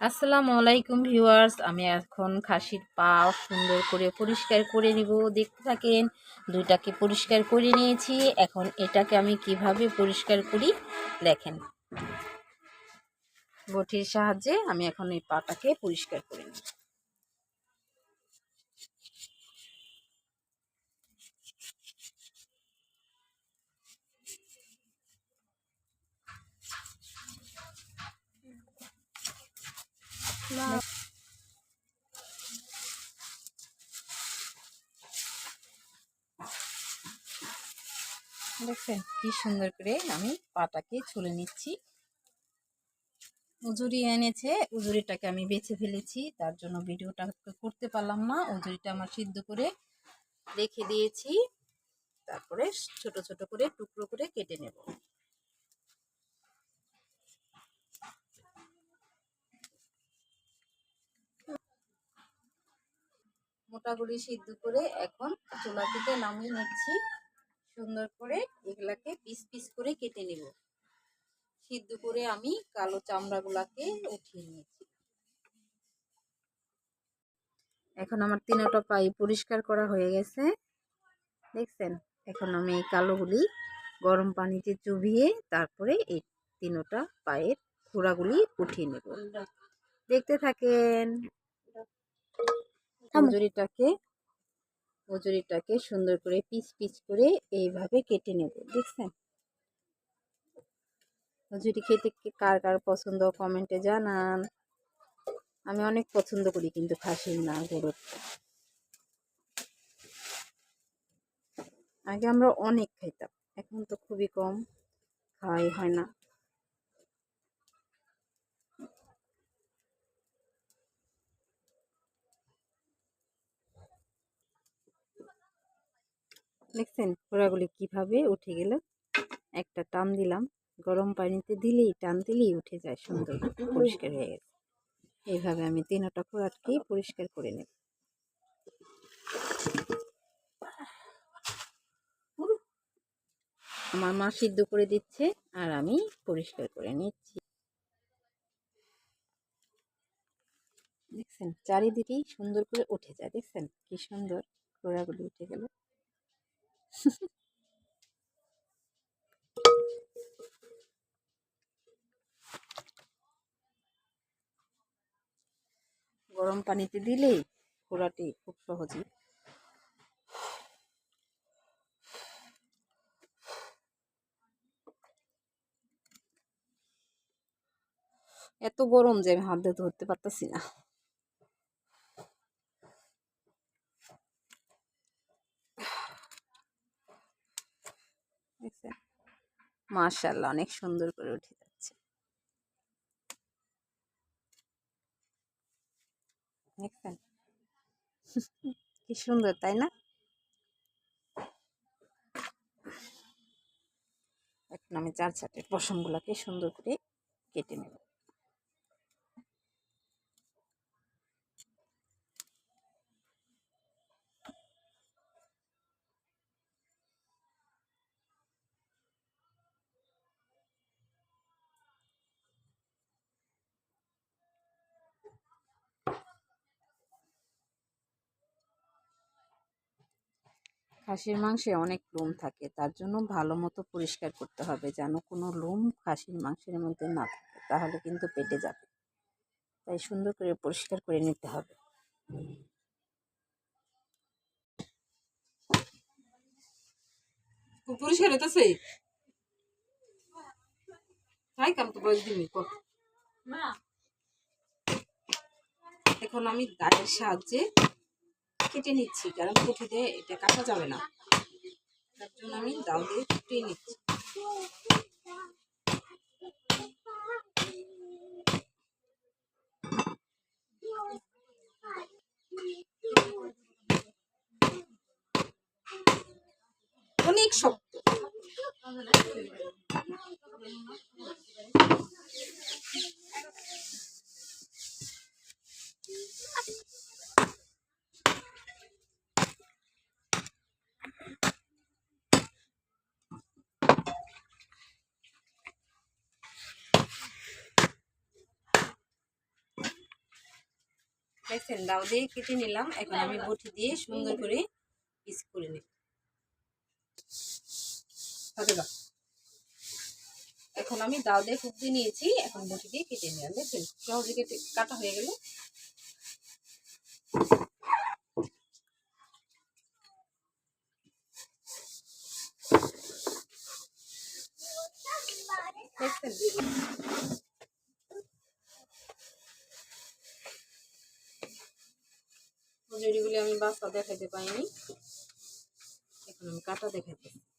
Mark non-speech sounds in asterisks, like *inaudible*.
আসসালামু আলাইকুম ভিউয়ার্স, আমি এখন খাসির পা সুন্দর করে পরিষ্কার করে নিব। দেখতে থাকেন, দুইটাকে পরিষ্কার করে নিয়েছি। এখন এটাকে আমি কীভাবে পরিষ্কার করি দেখেন। বটির সাহায্যে আমি এখন এই পাটাকে পরিষ্কার করে নিই দেখছেন কি সুন্দর করে আমি পাটাকে ছুলে নিচ্ছি। উজুরি এনেছে, উজুরিটাকে আমি বেছে ফেলেছি, তার জন্য ভিডিওটা করতে পারলাম না। উজুরিটা আমার সিদ্ধ করে রেখে দিয়েছি, তারপরে ছোট ছোট করে টুকরো করে কেটে নেব। মোটাগুলি সিদ্ধ করে এখন চুলা থেকে নামিয়ে নিচ্ছি। সুন্দর করে এগুলাকে পিস পিস করে কেটে নেব। সিদ্ধ করে আমি কালো চামড়াগুলাকে উঠিয়ে নিয়েছি। এখন আমার তিনোটা পাই পরিষ্কার করা হয়ে গেছে। দেখছেন? এখন আমি এই কালোগুলি গরম পানিতে চুবিয়ে তারপরে এই তিনোটা পায়ের খোড়াগুলি উঠিয়ে নেব। দেখতে থাকেন। মজুরিটাকে মজুরিটাকে সুন্দর করে পিস পিস করে এইভাবে কেটে নেব, দেখছেন? মজুরি খেতে কার কার পছন্দ কমেন্টে জানান। আমি অনেক পছন্দ করি কিন্তু খাসির না, গরুর। আগে আমরা অনেক খাইতাম, এখন তো খুবই কম, খাওয়াই হয় না। দেখছেন? ঘোড়াগুলি কীভাবে উঠে গেল? একটা টান দিলাম। গরম পানিতে দিলেই টান দিলেই উঠে যায় সুন্দর। পরিষ্কার হয়ে গেছে। এইভাবে আমি তিনটা খোরাটকেই পরিষ্কার করে নেব। আমার মা সিদ্ধ করে দিচ্ছে আর আমি পরিষ্কার করে নিচ্ছি। দেখছেন? চারিদিকেই সুন্দর করে উঠে যায়। দেখছেন? কি সুন্দর ঘোড়াগুলি উঠে গেল। গরম পানিতে দিলেই ঘোড়াটি খুব সহজেই। এত গরম যে আমি হাত ধরতে পারতেছি না। দেখছেন মার্শাল্লাহ অনেক সুন্দর করে উঠে যাচ্ছে। দেখছেন? *laughs* কি সুন্দর, তাই না? এখন আমি চার চারটের পশমগুলোকে সুন্দর করে কেটে নেব। খাসির মাংসে অনেক লোম থাকে। তার জন্য ভালো মতো পরিষ্কার করতে হবে যেন কোনো লোম খাসির মাংসের মধ্যে না থাকে। তাহলে কিন্তু পেটে যাবে। তাই সুন্দর করে পরিষ্কার করে নিতে হবে। পরিষ্কার হইতেছে তাই কাম তো বয়স দিবি এখন আমি দাঁড়ের সাহায্যে কেটে নিচ্ছি, কারণ কুঠিতে এটা কাটা যাবে না। তার জন্য আমি দাও দিয়ে কেটে নিচ্ছি। অনেক শক্ত। দেখছেন দাও দিয়ে কেটে নিলাম। এখন আমি বটি দিয়ে সুন্দর করে পিস করে নেব। এখন আমি দাও দিয়ে কুক দিয়ে নিয়েছি। এখন বটি দিয়ে কেটে নিলাম। দেখছেন? সহজে কেটে কাটা হয়ে গেল দেখছেন মজুরিগুলি আমি বাচ্চা দেখাতে পাইনি। এখন আমি কাটা দেখাইতেছি।